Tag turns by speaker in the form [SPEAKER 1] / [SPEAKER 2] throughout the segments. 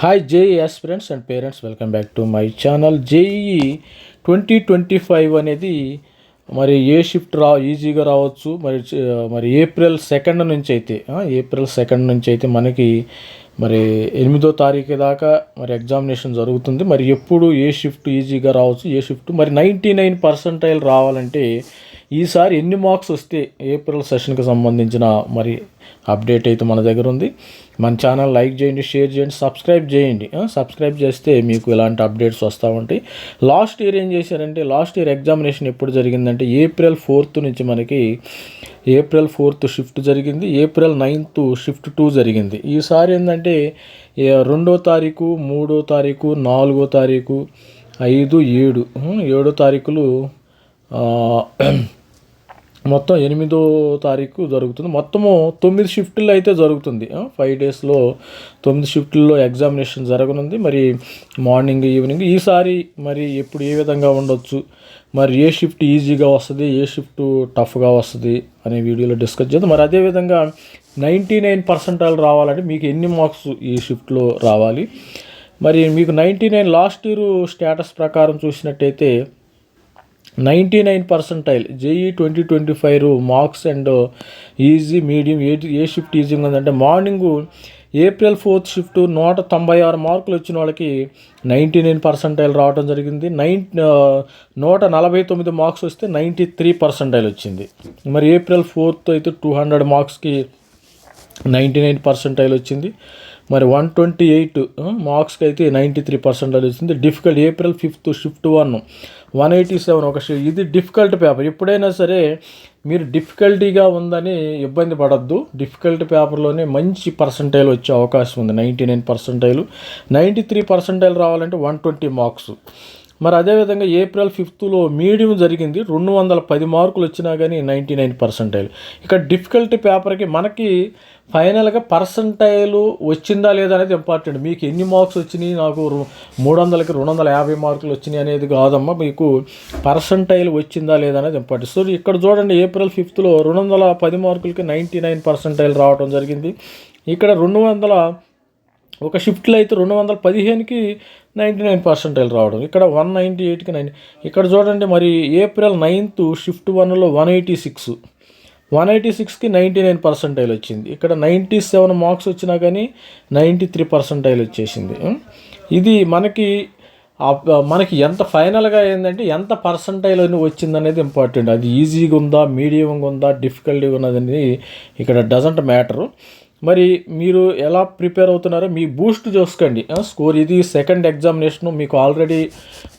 [SPEAKER 1] Hi JEE aspirants and parents welcome back to my channel JEE twenty twenty five అనేది మరి ఏ shift రా ఈజీగా రావచ్చు. మరి మరి ఏప్రిల్ సెకండ్ నుంచి అయితే ఏప్రిల్ సెకండ్ నుంచి అయితే మనకి మరి ఎనిమిదో తారీఖు దాకా మరి ఎగ్జామినేషన్ జరుగుతుంది. మరి ఎప్పుడు ఏ షిఫ్ట్ ఈజీగా రావచ్చు ఏ షిఫ్ట్ మరి నైంటీ నైన్ పర్సెంటైల్ రావాలంటే ఈసారి ఎన్ని మార్క్స్ వస్తే ఏప్రిల్ సెషన్కి సంబంధించిన మరి అప్డేట్ అయితే మన దగ్గర ఉంది. మన ఛానల్ లైక్ చేయండి షేర్ చేయండి సబ్స్క్రైబ్ చేయండి. సబ్స్క్రైబ్ చేస్తే మీకు ఇలాంటి అప్డేట్స్ వస్తూ ఉంటాయి. లాస్ట్ ఇయర్ ఏం చేశారంటే లాస్ట్ ఇయర్ ఎగ్జామినేషన్ ఎప్పుడు జరిగిందంటే ఏప్రిల్ ఫోర్త్ నుంచి మనకి ఏప్రిల్ ఫోర్త్ షిఫ్ట్ జరిగింది ఏప్రిల్ నైన్త్ షిఫ్ట్ టూ జరిగింది. ఈసారి ఏంటంటే రెండో తారీఖు మూడో తారీఖు నాలుగో తారీఖు ఐదు ఏడు ఏడో తారీఖులు మొత్తం ఎనిమిదో తారీఖు జరుగుతుంది. మొత్తము తొమ్మిది షిఫ్ట్లు అయితే జరుగుతుంది. ఫైవ్ డేస్లో తొమ్మిది షిఫ్ట్లో ఎగ్జామినేషన్ జరగనుంది. మరి మార్నింగ్ ఈవినింగ్ ఈసారి మరి ఎప్పుడు ఏ విధంగా ఉండొచ్చు? మరి ఏ షిఫ్ట్ ఈజీగా వస్తుంది? ఏ షిఫ్ట్ టఫ్గా వస్తుంది? అనే వీడియోలో డిస్కస్ చేద్దాం. మరి అదేవిధంగా నైంటీ నైన్ పర్సెంటాలు రావాలంటే మీకు ఎన్ని మార్క్స్ ఈ షిఫ్ట్లో రావాలి? మరి మీకు ninety nine last year status ప్రకారం చూసినట్టయితే ninety nine percentile JEE twenty twenty five marks and easy medium ఏ ఏ షిఫ్ట్ ఈజీగా ఉందంటే మార్నింగ్ ఏప్రిల్ ఫోర్త్ షిఫ్ట్ నూట తొంభై ఆరు మార్కులు వచ్చిన వాళ్ళకి నైంటీ నైన్ పర్సెంటైల్ రావడం జరిగింది. నైన్ నూట నలభై తొమ్మిది మార్క్స్ వస్తే నైంటీ త్రీ పర్సెంటైల్ వచ్చింది. మరి ఏప్రిల్ ఫోర్త్ అయితే టూ హండ్రెడ్ మార్క్స్కి నైంటీ నైన్ పర్సెంటైల్ వచ్చింది. మరి వన్ ట్వంటీ ఎయిట్ మార్క్స్కి అయితే నైంటీ త్రీ పర్సెంట్ వచ్చింది. Difficult April fifth shift one one eighty seven ఒక ఇది డిఫికల్ట్ పేపర్. ఎప్పుడైనా సరే మీరు డిఫికల్టీగా ఉందని ఇబ్బంది పడద్దు. డిఫికల్ట్ పేపర్లోనే మంచి పర్సంటైల్ వచ్చే అవకాశం ఉంది. Ninety nine percentile ninety three percentile రావాలంటే వన్ ట్వంటీ మార్క్స్. మరి అదేవిధంగా ఏప్రిల్ ఫిఫ్త్లో మీడియం జరిగింది. రెండు వందల పది మార్కులు వచ్చినా కానీ నైంటీ నైన్ పర్సెంటైల్ ఇక్కడ డిఫికల్ట్ పేపర్కి మనకి ఫైనల్గా పర్సంటైల్ వచ్చిందా లేదా అనేది ఇంపార్టెంట్. మీకు ఎన్ని మార్క్స్ వచ్చినాయి? నాకు మూడు వందలకి రెండు వందల యాభై మార్కులు వచ్చినాయి అనేది కాదమ్మా. మీకు పర్సంటైల్ వచ్చిందా లేదా అనేది ఇంపార్టెంట్. సో ఇక్కడ చూడండి ఏప్రిల్ ఫిఫ్త్లో రెండు వందల పది మార్కులకి నైంటీ నైన్ పర్సంటైల్ రావడం జరిగింది. ఇక్కడ రెండు వందల ఒక షిఫ్ట్లో అయితే రెండు వందల పదిహేనుకి నైంటీ నైన్ పర్సెంటైల్ రావడం. ఇక్కడ వన్ నైంటీ ఎయిట్కి నైన్ ఇక్కడ చూడండి మరి ఏప్రిల్ నైన్త్ షిఫ్ట్ వన్లో one eighty six. One eighty సిక్స్కి నైంటీ నైన్ పర్సెంటైల్ వచ్చింది. ఇక్కడ నైంటీ సెవెన్ మార్క్స్ వచ్చినా కానీ నైంటీ త్రీ పర్సెంటైల్ వచ్చేసింది. ఇది మనకి మనకి ఎంత ఫైనల్గా ఏంటంటే ఎంత పర్సంటైల్ వచ్చింది అనేది ఇంపార్టెంట్. అది ఈజీగా ఉందా మీడియంగా ఉందా డిఫికల్టీగా ఉన్నది ఇక్కడ డజంట్ మ్యాటరు. మరి మీరు ఎలా ప్రిపేర్ అవుతున్నారో మీ బూస్ట్ చూసుకోండి. స్కోర్ ఇది సెకండ్ ఎగ్జామినేషన్. మీకు ఆల్రెడీ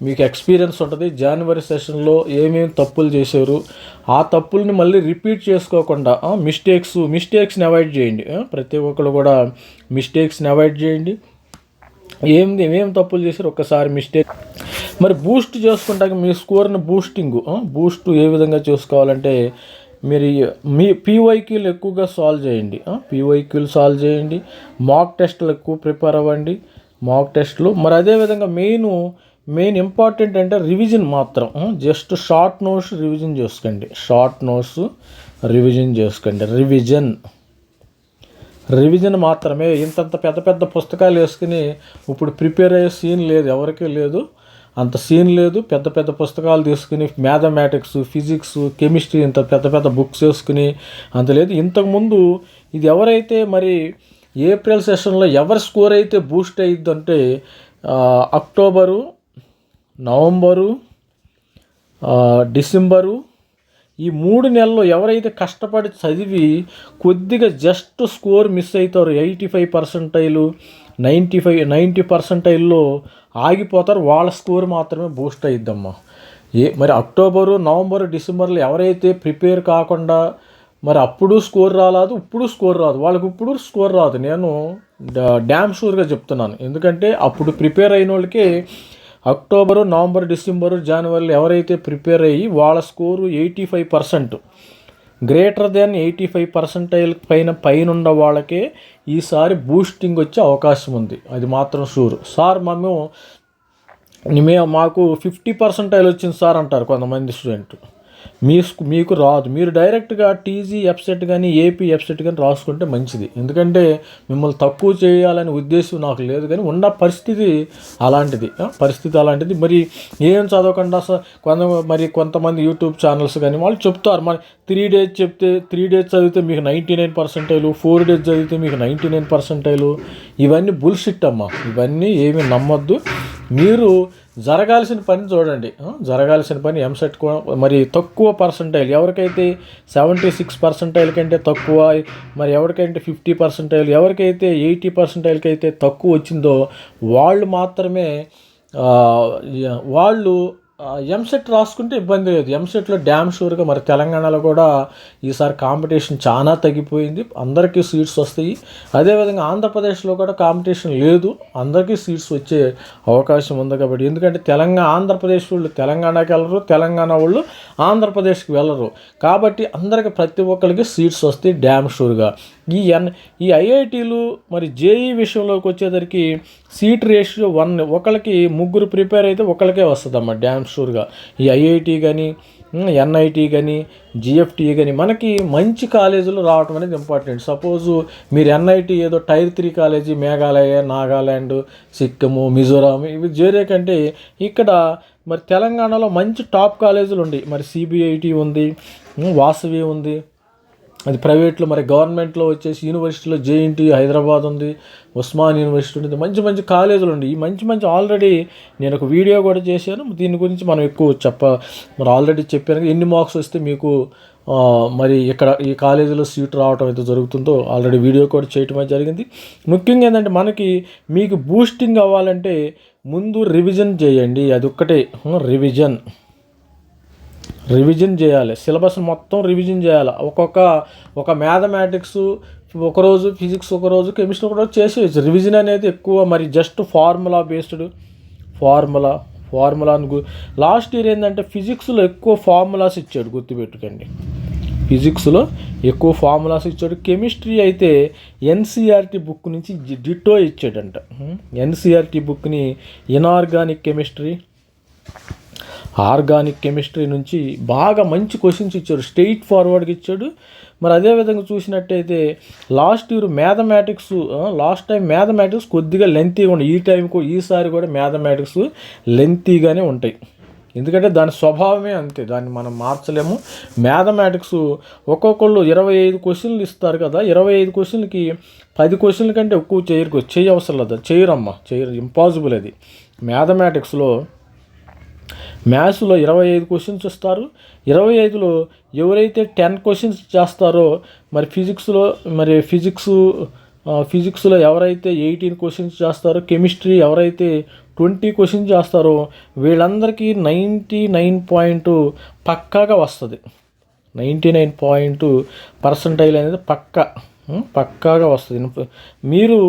[SPEAKER 1] మీకు ఎక్స్పీరియన్స్ ఉంటుంది. జనవరి సెషన్లో ఏమేమి తప్పులు చేశారు? ఆ తప్పుల్ని మళ్ళీ రిపీట్ చేసుకోకుండా మిస్టేక్స్ మిస్టేక్స్ని అవాయిడ్ చేయండి. ప్రతి ఒక్కరు కూడా మిస్టేక్స్ని అవాయిడ్ చేయండి. ఏంది ఏం తప్పులు చేశారు? ఒక్కసారి మిస్టేక్. మరి బూస్ట్ చేసుకుంటాక మీ స్కోర్ని బూస్టింగ్ బూస్ట్ ఏ విధంగా చేసుకోవాలంటే మీరు మీ పీవైక్యూలు ఎక్కువగా సాల్వ్ చేయండి. పీవైక్యూలు సాల్వ్ చేయండి. మాక్ టెస్ట్లు ఎక్కువ ప్రిపేర్ అవ్వండి. మాక్ టెస్ట్లు మరి అదేవిధంగా మెయిన్ మెయిన్ ఇంపార్టెంట్ అంటే రివిజన్ మాత్రం. జస్ట్ షార్ట్ నోట్స్ రివిజన్ చేసుకోండి. షార్ట్ నోట్స్ రివిజన్ చేసుకోండి. రివిజన్ రివిజన్ మాత్రమే ఇంతంత పెద్ద పెద్ద పుస్తకాలు వేసుకుని ఇప్పుడు ప్రిపేర్ అయ్యే సీన్ లేదు. ఎవరికీ లేదు. అంత సీన్ లేదు. పెద్ద పెద్ద పుస్తకాలు తీసుకుని మ్యాథమెటిక్స్ ఫిజిక్స్ కెమిస్ట్రీ ఇంత పెద్ద పెద్ద బుక్స్ వేసుకుని అంత లేదు. ఇంతకుముందు ఇది ఎవరైతే మరి ఏప్రిల్ సెషన్లో ఎవరి స్కోర్ అయితే బూస్ట్ అయ్యిద్దంటే అక్టోబరు నవంబరు డిసెంబరు ఈ మూడు నెలల్లో ఎవరైతే కష్టపడి చదివి కొద్దిగా జస్ట్ స్కోర్ మిస్ అవుతారు eighty five percentile ninety five ninety పర్సెంటైల్లో ఆగిపోతారు వాళ్ళ స్కోర్ మాత్రమే బూస్ట్ అయిద్దమ్మా. ఏ మరి అక్టోబరు నవంబరు డిసెంబర్లో ఎవరైతే ప్రిపేర్ కాకుండా మరి అప్పుడు స్కోర్ రాలేదు ఇప్పుడు స్కోర్ రాదు వాళ్ళకి ఇప్పుడు స్కోర్ రాదు. నేను డ్యామ్ షూర్గా చెప్తున్నాను. ఎందుకంటే అప్పుడు ప్రిపేర్ అయిన వాళ్ళకి అక్టోబరు నవంబర్ డిసెంబరు జనవరిలో ఎవరైతే ప్రిపేర్ అయ్యి వాళ్ళ score eighty five percent. Greater than eighty five percentile పైన పైన ఉన్న వాళ్ళకే ఈసారి బూస్టింగ్ వచ్చే అవకాశం ఉంది. అది మాత్రం షూర్ సార్ మేము మేము మాకు ఫిఫ్టీ పర్సెంటైల్ వచ్చింది సార్ అంటారు కొంతమంది స్టూడెంట్ మీ మీకు రాదు. మీరు డైరెక్ట్గా టీజీ వెబ్సైట్ కానీ ఏపీ వెబ్సైట్ కానీ రాసుకుంటే మంచిది. ఎందుకంటే మిమ్మల్ని తక్కువ చేయాలనే ఉద్దేశం నాకు లేదు కానీ ఉన్న పరిస్థితి అలాంటిది. పరిస్థితి అలాంటిది. మరి ఏం చదవకుండా అసలు కొంత మరి కొంతమంది యూట్యూబ్ ఛానల్స్ కానీ వాళ్ళు చెప్తారు. మరి త్రీ డేస్ చెప్తే త్రీ డేస్ చదివితే మీకు ninety nine percentile four days చదివితే మీకు నైంటీ నైన్ పర్సెంటైలు. ఇవన్నీ బుల్షిట్ అమ్మా. ఇవన్నీ ఏమీ నమ్మొద్దు. మీరు జరగాల్సిన పని చూడండి. జరగాల్సిన పని ఎంసెట్ మరి తక్కువ పర్సంటైల్ ఎవరికైతే సెవెంటీ సిక్స్ పర్సంటైల్ కంటే తక్కువ మరి ఎవరికైతే ఫిఫ్టీ పర్సంటైల్ ఎవరికైతే ఎయిటీ పర్సంటైల్కి అయితే తక్కువ వచ్చిందో వాళ్ళు మాత్రమే వాళ్ళు ఎంసెట్ రాసుకుంటే ఇబ్బంది లేదు. ఎంసెట్లో డ్యామ్ షూర్గా మరి తెలంగాణలో కూడా ఈసారి కాంపిటీషన్ చాలా తగ్గిపోయింది. అందరికీ సీట్స్ వస్తాయి. అదేవిధంగా ఆంధ్రప్రదేశ్లో కూడా కాంపిటీషన్ లేదు. అందరికీ సీట్స్ వచ్చే అవకాశం ఉంది కాబట్టి. ఎందుకంటే తెలంగాణ ఆంధ్రప్రదేశ్ వాళ్ళు తెలంగాణకి వెళ్ళరు. తెలంగాణ వాళ్ళు ఆంధ్రప్రదేశ్కి వెళ్ళరు. కాబట్టి అందరికి ప్రతి ఒక్కరికి సీట్స్ వస్తాయి డ్యామ్ షూర్గా ఈ ఎన్ ఈ ఐఐటీలు మరి జేఈ విషయంలోకి వచ్చేసరికి సీట్ రేషియో వన్ ఒకళ్ళకి ముగ్గురు ప్రిపేర్ అయితే ఒకళ్ళకే వస్తుందమ్మా డ్యామ్ షూర్గా. ఈ ఐఐటి కానీ ఎన్ఐటి కానీ జిఎఫ్టీ కానీ మనకి మంచి కాలేజీలు రావటం అనేది ఇంపార్టెంట్. సపోజు మీరు ఎన్ఐటి ఏదో tier three college Meghalaya Nagaland Sikkim Mizoram ఇవి చేరే కంటే ఇక్కడ మరి తెలంగాణలో మంచి టాప్ కాలేజీలు ఉన్నాయి మరి సిబిఐటి ఉంది వాసవి ఉంది అది ప్రైవేట్లో మరి గవర్నమెంట్లో వచ్చేసి యూనివర్సిటీలో జేఎన్టీ హైదరాబాద్ ఉంది ఉస్మాన్ యూనివర్సిటీ ఉంది మంచి మంచి కాలేజీలు ఉంది ఈ మంచి మంచి ఆల్రెడీ నేను ఒక వీడియో కూడా చేశాను. దీని గురించి మనం ఎక్కువ చెప్ప మరి ఆల్రెడీ చెప్పాను ఎన్ని మార్క్స్ వస్తే మీకు మరి ఇక్కడ ఈ కాలేజీలో సీట్ రావటం అయితే జరుగుతుందో ఆల్రెడీ వీడియో కూడా చేయటం అయితే జరిగింది. ముఖ్యంగా ఏంటంటే మనకి మీకు బూస్టింగ్ అవ్వాలంటే ముందు రివిజన్ చేయండి. అది ఒక్కటే రివిజన్ రివిజన్ చేయాలి. సిలబస్ మొత్తం రివిజన్ చేయాలి. ఒక్కొక్క ఒక మ్యాథమెటిక్స్ ఒకరోజు ఫిజిక్స్ ఒకరోజు కెమిస్ట్రీ ఒకరోజు చేసేయచ్చు. రివిజన్ అనేది ఎక్కువ మరి just formula based formula formula last year ఏంటంటే ఫిజిక్స్లో ఎక్కువ ఫార్ములాస్ ఇచ్చాడు గుర్తుపెట్టుకోండి. ఫిజిక్స్లో ఎక్కువ ఫార్ములాస్ ఇచ్చాడు. కెమిస్ట్రీ అయితే ఎన్సీఆర్టీ బుక్ నుంచి డిటో ఇచ్చాడంట. ఎన్సీఆర్టీ బుక్ని ఇనార్గానిక్ కెమిస్ట్రీ ఆర్గానిక్ కెమిస్ట్రీ నుంచి బాగా మంచి క్వశ్చన్స్ ఇచ్చాడు స్ట్రెయిట్ ఫార్వర్డ్గా ఇచ్చాడు. మరి అదేవిధంగా చూసినట్టయితే last year mathematics last time mathematics కొద్దిగా లెంతీగా ఉన్నాయి ఈ టైంకు ఈసారి కూడా మ్యాథమెటిక్స్ లెంతీగానే ఉంటాయి. ఎందుకంటే దాని స్వభావమే అంతే దాన్ని మనం మార్చలేము. మ్యాథమెటిక్స్ ఒక్కొక్కళ్ళు ఇరవై ఐదు క్వశ్చన్లు ఇస్తారు కదా ఇరవై ఐదు క్వశ్చన్లకి పది క్వశ్చన్ల కంటే ఎక్కువ చేయరు చేయవసరం అవసరం లేదు. చేయరమ్మా చేయరు ఇంపాసిబుల్ అది. మ్యాథమెటిక్స్లో మ్యాథ్స్లో ఇరవై ఐదు క్వశ్చన్స్ ఇస్తారు. ఇరవై ఐదులో ఎవరైతే టెన్ క్వశ్చన్స్ చేస్తారో మరి ఫిజిక్స్లో మరి ఫిజిక్స్ ఫిజిక్స్లో ఎవరైతే ఎయిటీన్ క్వశ్చన్స్ చేస్తారో కెమిస్ట్రీ ఎవరైతే ట్వంటీ క్వశ్చన్స్ చేస్తారో వీళ్ళందరికీ నైంటీ నైన్ పాయింట్ పక్కాగా వస్తుంది. నైంటీ నైన్ పాయింట్ పర్సంటైల్ అనేది పక్కా. పక్కాగా వస్తుంది. మీరు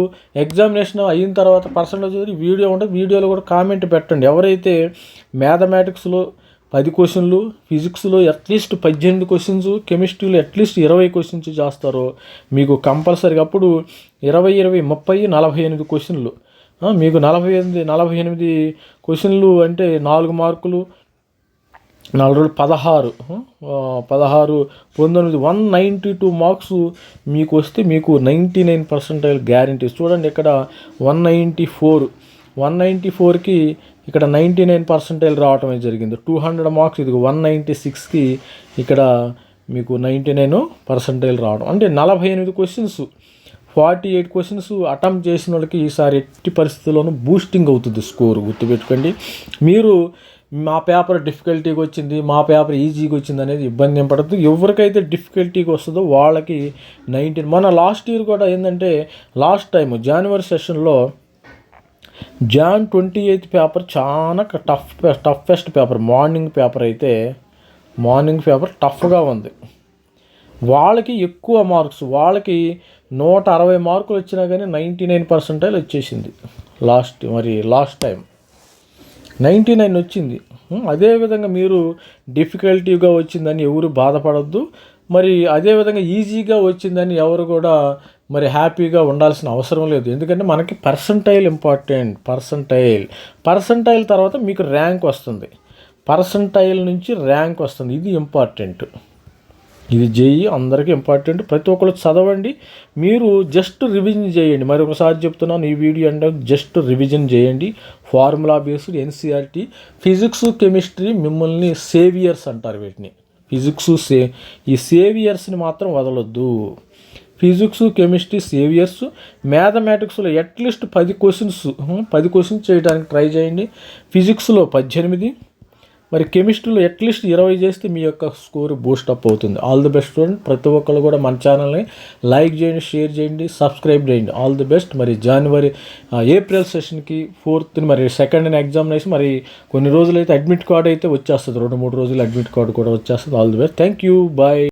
[SPEAKER 1] ఎగ్జామినేషన్ అయిన తర్వాత పర్సంటేజ్ వీడియో ఉంటే వీడియోలో కూడా కామెంట్ పెట్టండి. ఎవరైతే మ్యాథమెటిక్స్లో పది క్వశ్చన్లు ఫిజిక్స్లో అట్లీస్ట్ పద్దెనిమిది క్వశ్చన్స్ కెమిస్ట్రీలో అట్లీస్ట్ ఇరవై క్వశ్చన్స్ చేస్తారో మీకు కంపల్సరీగా అప్పుడు ఇరవై ఇరవై ముప్పై నలభై ఎనిమిది క్వశ్చన్లు మీకు నలభై ఎనిమిది నలభై ఎనిమిది క్వశ్చన్లు అంటే నాలుగు మార్కులు నాలుగు రోజులు పదహారు పదహారు పంతొమ్మిది వన్ నైంటీ టూ మార్క్స్ మీకు వస్తే మీకు నైంటీ నైన్ పర్సెంటైల్ గ్యారంటీ. చూడండి ఇక్కడ one ninety four one ninety ఫోర్కి ఇక్కడ నైంటీ నైన్ పర్సెంటైల్ రావటం జరిగింది. టూ హండ్రెడ్ మార్క్స్ ఇది వన్ నైంటీ సిక్స్కి ఇక్కడ మీకు నైంటీ నైన్ పర్సెంటైల్ రావడం అంటే నలభై ఎనిమిది questions forty eight questions attempt చేసిన వాళ్ళకి ఈసారి ఎట్టి పరిస్థితుల్లోనూ బూస్టింగ్ అవుతుంది స్కోర్ గుర్తుపెట్టుకోండి. మీరు మా పేపర్ డిఫికల్టీగా వచ్చింది మా పేపర్ ఈజీగా వచ్చింది అనేది ఇబ్బంది ఏం పడద్దు. ఎవరికైతే డిఫికల్టీగా వస్తుందో వాళ్ళకి నైన్టీన్ మన లాస్ట్ ఇయర్ కూడా ఏంటంటే లాస్ట్ టైం జనవరి సెషన్లో జాన్ ట్వంటీ ఎయిత్ పేపర్ చాలా tough toughest paper morning paper అయితే మార్నింగ్ పేపర్ టఫ్గా ఉంది. వాళ్ళకి ఎక్కువ మార్క్స్ వాళ్ళకి నూట అరవై మార్కులు వచ్చినా కానీ నైంటీ నైన్ పర్సెంటైల్ వచ్చేసింది. లాస్ట్ మరి లాస్ట్ టైం నైంటీ నైన్ వచ్చింది. అదేవిధంగా మీరు డిఫికల్టీగా వచ్చిందని ఎవరు బాధపడద్దు. మరి అదేవిధంగా ఈజీగా వచ్చిందని ఎవరు కూడా మరి హ్యాపీగా ఉండాల్సిన అవసరం లేదు. ఎందుకంటే మనకి పర్సంటైల్ ఇంపార్టెంట్ పర్సంటైల్. పర్సంటైల్ తర్వాత మీకు ర్యాంక్ వస్తుంది. పర్సంటైల్ నుంచి ర్యాంక్ వస్తుంది. ఇది ఇంపార్టెంట్. ఇది జేఈ అందరికీ ఇంపార్టెంట్. ప్రతి ఒక్కరు చదవండి. మీరు జస్ట్ రివిజన్ చేయండి. మరి ఒకసారి చెప్తున్నాను ఈ వీడియో అంటే జస్ట్ రివిజన్ చేయండి. Formula based NCERT physics chemistry మిమ్మల్ని సేవియర్స్ అంటారు వీటిని. ఫిజిక్స్ సే ఈ సేవియర్స్ని మాత్రం వదలొద్దు. ఫిజిక్స్ కెమిస్ట్రీ సేవియర్స్ మ్యాథమెటిక్స్లో అట్లీస్ట్ పది క్వశ్చన్స్ పది క్వశ్చన్స్ చేయడానికి ట్రై చేయండి. ఫిజిక్స్లో పద్దెనిమిది మరి కెమిస్ట్రీలో అట్లీస్ట్ ఇరవై చేస్తే మీ యొక్క స్కోర్ బూస్ట్ అప్ అవుతుంది. ఆల్ ది బెస్ట్ స్టూడెంట్ ప్రతి ఒక్కరు కూడా మన ఛానల్ని లైక్ చేయండి షేర్ చేయండి సబ్స్క్రైబ్ చేయండి. ఆల్ ది బెస్ట్ మరి జనవరి ఏప్రిల్ సెషన్కి ఫోర్త్ మరి సెకండ్ ఎగ్జామినేషన్ మరి కొన్ని రోజులు అయితే అడ్మిట్ కార్డ్ అయితే వచ్చేస్తుంది. రెండు మూడు రోజులు అడ్మిట్ కార్డు కూడా వచ్చేస్తుంది. All the best thank you bye